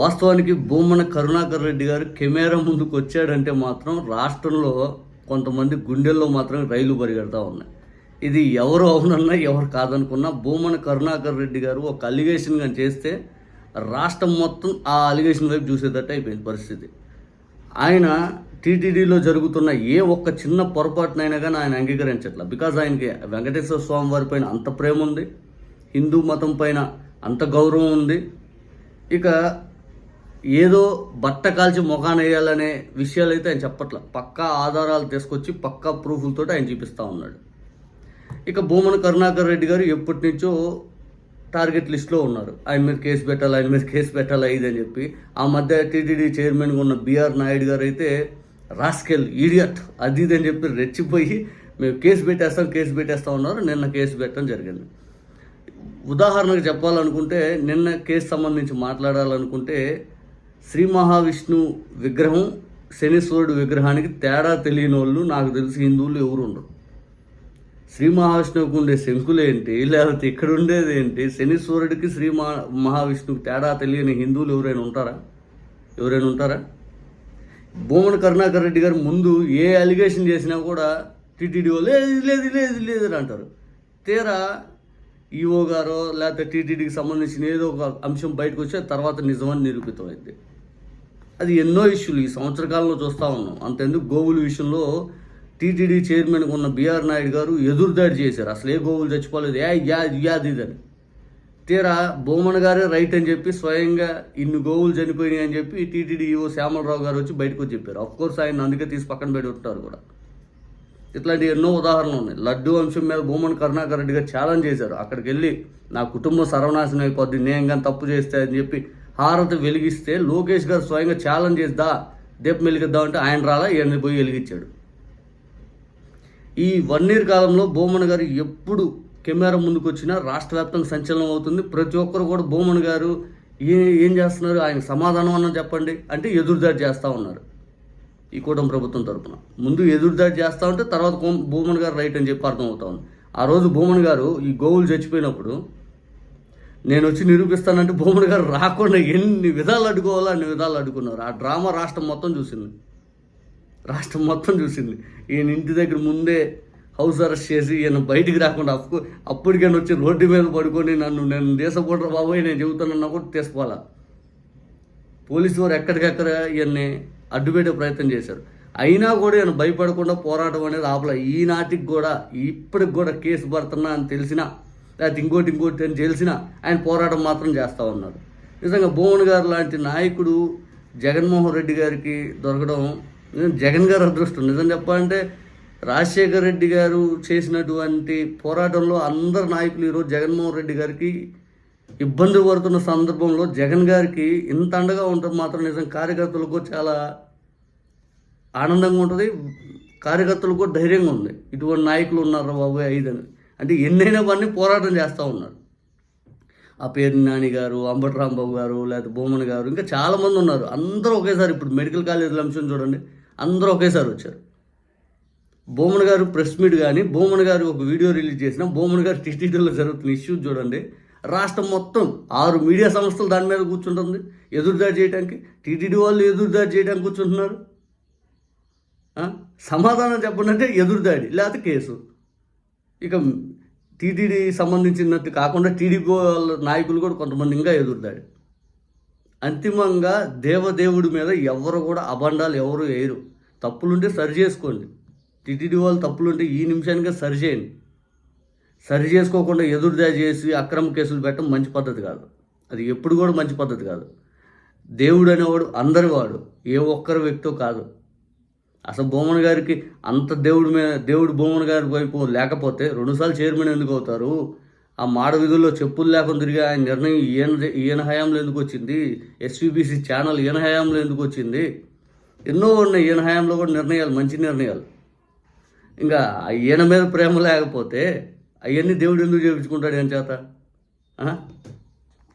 వాస్తవానికి భూమన కరుణాకర్ రెడ్డి గారు కెమెరా ముందుకు వచ్చాడంటే మాత్రం రాష్ట్రంలో కొంతమంది గుండెల్లో మాత్రం రైలు పరిగెడతా ఉన్నాయి. ఇది ఎవరు అవునన్నా ఎవరు కాదనుకున్నా భూమన కరుణాకర్ రెడ్డి గారు ఒక అలిగేషన్ కానీ చేస్తే రాష్ట్రం మొత్తం ఆ అలిగేషన్ వైపు చూసేటట్టు అయిపోయింది పరిస్థితి. ఆయన టీటీడీలో జరుగుతున్న ఏ ఒక్క చిన్న పొరపాటునైనా కానీ ఆయన అంగీకరించట్ల. బికాజ్ ఆయనకి వెంకటేశ్వర స్వామి వారి పైన అంత ప్రేమ ఉంది హిందూ మతం పైన అంత గౌరవం ఉంది. ఇక ఏదో బట్ట కాల్చి మొఖాన వేయాలనే విషయాలు అయితే ఆయన చెప్పట్ల. పక్కా ఆధారాలు తీసుకొచ్చి పక్కా ప్రూఫ్లతో ఆయన చూపిస్తూ ఉన్నాడు. ఇక భూమన కరుణాకర్ రెడ్డి గారు ఎప్పటి నుంచో టార్గెట్ లిస్ట్లో ఉన్నారు. ఆయన మీద కేసు పెట్టాలి ఆయన మీద కేసు పెట్టాలి ఇది అని చెప్పి. ఆ మధ్య టీటీడీ చైర్మన్గా ఉన్న బీఆర్ నాయుడు గారు అయితే రాస్కెల్ ఈడియట్ అది ఇది అని చెప్పి రెచ్చిపోయి మేము కేసు పెట్టేస్తాం కేసు పెట్టేస్తాం ఉన్నారు నిన్న కేసు పెట్టడం జరిగింది. ఉదాహరణకు చెప్పాలనుకుంటే నిన్న కేసు సంబంధించి మాట్లాడాలనుకుంటే శ్రీ మహావిష్ణు విగ్రహం శనీశ్వరుడు విగ్రహానికి తేడా తెలియని వాళ్ళు నాకు తెలిసి హిందువులు ఎవరు ఉండరు శ్రీ మహావిష్ణువుకు ఉండే శంకులేంటి లేకపోతే ఇక్కడ ఉండేది ఏంటి? శనీశ్వరుడికి శ్రీ మహా మహావిష్ణువుకి తేడా తెలియని హిందువులు ఎవరైనా ఉంటారా? ఎవరైనా ఉంటారా? భూమన కరుణాకర్ రెడ్డి గారు ముందు ఏ అలిగేషన్ చేసినా కూడా టీటీడీ వాళ్ళు లేదు లేదు లేదు లేదు అని అంటారు. తీరా ఈఓ గారో లేకపోతే టీటీడీకి సంబంధించిన ఏదో ఒక అంశం బయటకు వచ్చే తర్వాత నిజమని నిరూపితమైంది. అది ఎన్నో ఇష్యూలు ఈ సంవత్సర కాలంలో చూస్తూ ఉన్నాం. అంతెందుకు గోవుల విషయంలో టీటీడీ చైర్మన్గా ఉన్న బీఆర్ నాయుడు గారు ఎదురుదాడి చేశారు. అసలు ఏ గోవులు చచ్చిపోలేదు. యా యా యాది ఇదని తీరా బొమ్మన్ గారే రైట్ అని చెప్పి స్వయంగా ఇన్ని గోవులు చనిపోయినాయి అని చెప్పి టీటీడీ ఈఓ శ్యామలరావు గారు వచ్చి బయటకు వచ్చి చెప్పారు. కోర్స్ ఆయన అందుకే తీసి పక్కన పెట్టి ఉంటారు కూడా. ఇట్లాంటి ఎన్నో ఉదాహరణలు ఉన్నాయి. లడ్డు అంశం మీద భూమన్ కరుణాకర్ రెడ్డి గారు ఛాలెంజ్ చేశారు. అక్కడికి వెళ్ళి నా కుటుంబం సర్వనాశనం అయిపోద్ది నేను కానీ తప్పు చేస్తే అని చెప్పి హారతి వెలిగిస్తే లోకేష్ గారు స్వయంగా ఛాలెంజ్ చేద్దా దీపం వెలిగిద్దాం అంటే ఆయన రాలా ఈయన పోయి వెలిగించాడు. ఈ వన్ ఇయర్ కాలంలో బోమన్ గారు ఎప్పుడు కెమెరా ముందుకు వచ్చినా రాష్ట్ర వ్యాప్తంగా సంచలనం అవుతుంది. ప్రతి ఒక్కరు కూడా బోమన్ గారు ఏ ఏం చేస్తున్నారు ఆయన సమాధానం అన్న చెప్పండి అంటే ఎదురుదాడి చేస్తూ ఉన్నారు. ఈ కూటమి ప్రభుత్వం తరఫున ముందు ఎదురుదాడి చేస్తూ ఉంటే తర్వాత భూమన్ గారు రైట్ అని చెప్పి అర్థమవుతా ఉంది. ఆ రోజు భూమన్ గారు ఈ గోవులు చచ్చిపోయినప్పుడు నేను వచ్చి నిరూపిస్తానంటే భూమన్ గారు రాకుండా ఎన్ని విధాలు అడ్డుకోవాలో అన్ని విధాలు అడ్డుకున్నారు. ఆ డ్రామా రాష్ట్రం మొత్తం చూసింది. రాష్ట్రం మొత్తం చూసింది. ఈయన ఇంటి దగ్గర ముందే హౌస్ అరెస్ట్ చేసి ఈయన బయటికి రాకుండా అప్పు అప్పటికైనా వచ్చి రోడ్డు మీద పడుకొని నన్ను నేను దేశపోటరు బాబోయ్ నేను చెబుతానన్నా కూడా తీసుకోవాలా? పోలీసు వారు ఎక్కడికెక్కడ ఈయన్ని అడ్డుపెట్టే ప్రయత్నం చేశారు. అయినా కూడా ఈయన భయపడకుండా పోరాటం అనేది ఆపలే. ఈనాటికి కూడా ఇప్పటికి కూడా కేసు పడుతున్నా అని తెలిసినా లేకపోతే ఇంకోటి ఇంకోటి అని తెలిసిన ఆయన పోరాటం మాత్రం చేస్తూ ఉన్నారు నిజంగా భువన్ గారు లాంటి నాయకుడు జగన్మోహన్ రెడ్డి గారికి దొరకడం జగన్ గారు అదృష్టం. నిజం చెప్పాలంటే రాజశేఖర రెడ్డి గారు చేసినటువంటి పోరాటంలో అందరు నాయకులు ఈరోజు జగన్మోహన్ రెడ్డి గారికి ఇబ్బంది పడుతున్న సందర్భంలో జగన్ గారికి ఇంత అండగా ఉంటుంది మాత్రం నిజం. కార్యకర్తలకు చాలా ఆనందంగా ఉంటుంది. కార్యకర్తలకు ధైర్యంగా ఉంది. ఇటువంటి నాయకులు ఉన్నారు బాబు ఐదని అంటే ఎన్నైనా వాడిని పోరాటం చేస్తూ ఉన్నారు ఆ పేరు నాని గారు అంబటరాంబాబు గారు లేకపోతే బొమ్మన్ గారు ఇంకా చాలామంది ఉన్నారు. అందరూ ఒకేసారి ఇప్పుడు మెడికల్ కాలేజీల అంశం చూడండి. అందరూ ఒకేసారి వచ్చారు. బొమ్మన్ గారు ప్రెస్ మీట్ కానీ బొమ్మన్ గారు ఒక వీడియో రిలీజ్ చేసిన బొమ్మన్ గారు టీటీడీలో జరుగుతున్న ఇష్యూ చూడండి. రాష్ట్రం మొత్తం ఆరు మీడియా సంస్థలు దాని మీద కూర్చుంటుంది. ఎదురుదాడి చేయడానికి టీటీడీ వాళ్ళు ఎదురుదాడి చేయడానికి కూర్చుంటున్నారు. సమాధానం చెప్పండి అంటే ఎదురుదాడి లేకపోతే కేసు. ఇక టీటీడీ సంబంధించినట్టు కాకుండా టీడీపీ వాళ్ళ నాయకులు కూడా కొంతమంది ఇంకా ఎదురుదాడి. అంతిమంగా దేవదేవుడి మీద ఎవరు కూడా అబండాలు ఎవరు వేయరు. తప్పులుంటే సరి చేసుకోండి. టీటీడీ వాళ్ళు తప్పులుంటే ఈ నిమిషానికే సరి చేయండి. సరి చేసుకోకుండా ఎదురుదా చేసి అక్రమ కేసులు పెట్టడం మంచి పద్ధతి కాదు. అది ఎప్పుడు కూడా మంచి పద్ధతి కాదు. దేవుడు అనేవాడు అందరి వాడు ఏ ఒక్కరి వ్యక్తో కాదు. అసలు భూమన్ గారికి అంత దేవుడి మీద దేవుడు భూమన్ గారి వైపు లేకపోతే రెండుసార్లు చైర్మన్ ఎందుకు అవుతారు? ఆ మాడ విధుల్లో చెప్పులు లేకుండా తిరిగి ఆయన నిర్ణయం ఈయన ఈయన హయాంలో ఎందుకు వచ్చింది? ఎస్వీబీసీ ఛానల్ ఈయన హయాంలో ఎందుకు వచ్చింది? ఎన్నో ఉన్నాయి ఈయన హయాంలో కూడా నిర్ణయాలు మంచి నిర్ణయాలు. ఇంకా ఆ ఈయన మీద ప్రేమ లేకపోతే అవన్నీ దేవుడు ఎందుకు చేయించుకుంటాడు ఏం చేత?